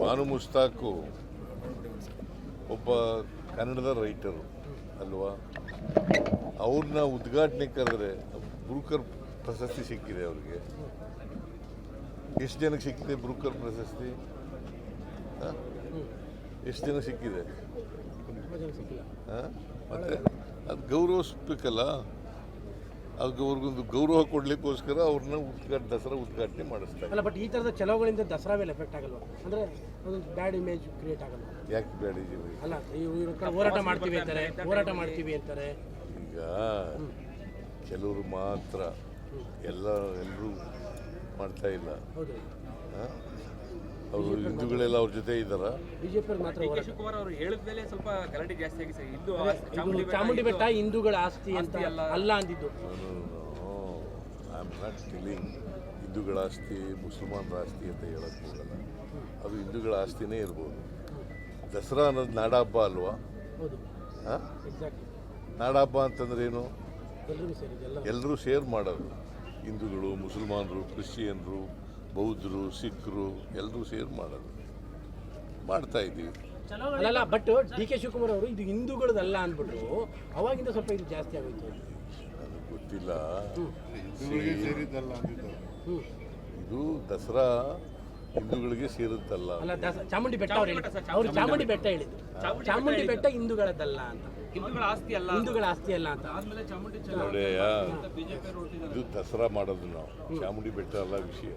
ಬಾನು ಮುಸ್ತಾಕು ಒಬ್ಬ ಕನ್ನಡದ ರೈಟರು ಅಲ್ವಾ? ಅವ್ರನ್ನ ಉದ್ಘಾಟನೆ ಕರೆದ್ರೆ ಬ್ರೂಕರ್ ಪ್ರಶಸ್ತಿ ಸಿಕ್ಕಿದೆ ಅವ್ರಿಗೆ. ಎಷ್ಟು ಜನಕ್ಕೆ ಸಿಕ್ಕಿದೆ ಬ್ರೂಕರ್ ಪ್ರಶಸ್ತಿ? ಎಷ್ಟು ಜನ ಸಿಕ್ಕಿದೆ? ಮತ್ತೆ? ಅದು ಗೌರವಿಸ್ಬೇಕಲ್ಲ? ಅದಕ್ಕೆ ಅವ್ರಿಗೊಂದು ಗೌರವ ಕೊಡ್ಲಿಕ್ಕೋಸ್ಕರ ಅವ್ರನ್ನ ಉದ್ಘಾಟ ದಸರಾ ಉದ್ಘಾಟನೆ ಮಾಡಿಸ್ತಾರೆ ಅಲ್ಲ ಬಟ್ ಈ ಥರದ ಚಲೋಗಳಿಂದ ದಸರಾ ಮೇಲೆ ಎಫೆಕ್ಟ್ ಆಗಲ್ಲ ಅಂದರೆ ಒಂದು ಬ್ಯಾಡ್ ಇಮೇಜ್ ಕ್ರಿಯೇಟ್ ಆಗಲ್ಲ ಯಾಕೆ ಬೇಡಿದ್ದೀವಿ ಅಲ್ಲ ಇವ್ರ ಹೋರಾಟ ಮಾಡ್ತೀವಿ ಅಂತಾರೆ ಹೋರಾಟ ಮಾಡ್ತೀವಿ ಅಂತಾರೆ. ಈಗ ಕೆಲವರು ಮಾತ್ರ ಎಲ್ಲ ಎಲ್ಲರೂ ಮಾಡ್ತಾ ಇಲ್ಲ? ಅವರು ಹಿಂದೂಗಳೆಲ್ಲ ಅವ್ರ ಜೊತೆ ಇದ್ದಾರೆ. ಬಿಜೆಪಿ ಮಾತ್ರ ಡಿ ಕೆ ಶಿವಕುಮಾರ್ ಅವರು ಹೇಳಿದ ಮೇಲೆ ಸ್ವಲ್ಪ ಗಲಾಟೆ ಜಾಸ್ತಿ ಆಗಿ ಸರ್. ಇದ್ದು ಇದು ಚಾಮುಂಡಿ ಬೆಟ್ಟ ಹಿಂದೂಗಳ ಆಸ್ತಿ ಅಂತ ಅಲ್ಲ. ಅಂದಿದ್ದು. ಐ ಆಮ್ ನಾಟ್ ಕಿಲಿಂಗ್ ಹಿಂದೂಗಳ ಆಸ್ತಿ ಮುಸಲ್ಮಾನರ ಆಸ್ತಿ ಅಂತ ಹೇಳಕ್ ಹೋಗಲ್ಲ. ಅದು ಹಿಂದೂಗಳ ಆಸ್ತಿನೇ ಇರ್ಬೋದು. ದಸರಾ ಅನ್ನೋದು ನಾಡಹಬ್ಬ ಅಲ್ವಾ? ಹೌದು. ಆ? ಎಕ್ಸಾಕ್ಟ್ಲಿ ನಾಡಹಬ್ಬ ಅಂತಂದ್ರೆ ಏನು? ಎಲ್ರಿಗೂ ಸೇರಿದೆ ಎಲ್ಲ ಎಲ್ಲರೂ ಶೇರ್ ಮಾಡೋದು. ಹಿಂದೂಗಳು ಮುಸಲ್ಮಾನರು ಕ್ರಿಶ್ಚಿಯನ್ರು ಬೌದ್ಧರು ಸಿಖ್ರು ಎಲ್ಲರೂ ಸೇರಿ ಮಾಡೋದು. ಮಾಡ್ತಾ ಇದ್ದೀವಿ. ಅಲ್ಲ ಬಟ್ ಡಿ ಕೆ ಶಿವಕುಮಾರ್ ಅವರು ಇದು ಹಿಂದೂಗಳದಲ್ಲ ಅಂದ್ಬಿಟ್ರು ಅವಾಗಿಂದ ಸ್ವಲ್ಪ ಇದು ಜಾಸ್ತಿ ಆಗೋಯ್ತು. ನನಗೆ ಗೊತ್ತಿಲ್ಲ. ಇದು ದಸರಾ ಹಿಂದೂಗಳಿಗೆ ಸೇರುತ್ತಲ್ಲ ಅಲ್ಲ ದಸ ಚಾಮುಂಡಿ ಬೆಟ್ಟ ಅವ್ರು ಹೇಳಿದ್ದು ಅವ್ರು ಚಾಮುಂಡಿ ಬೆಟ್ಟ ಹೇಳಿದ್ದು ಚಾಮುಂಡಿ ಬೆಟ್ಟ ಹಿಂದೂಗಳದ್ದಲ್ಲ ಅಂತ. ಹಿಂದೂಗಳ ಆಸ್ತಿ ಅಲ್ಲ. ಹಿಂದೂಗಳ ಆಸ್ತಿ ಅಲ್ಲ ಅಂತ. ಆದ್ಮೇಲೆ ಚಾಮುಂಡಿ ಇದು ದಸರಾ ಮಾಡೋದು ನಾವು. ಚಾಮುಂಡಿ ಬೆಟ್ಟ ಅಲ್ಲ ವಿಷಯ.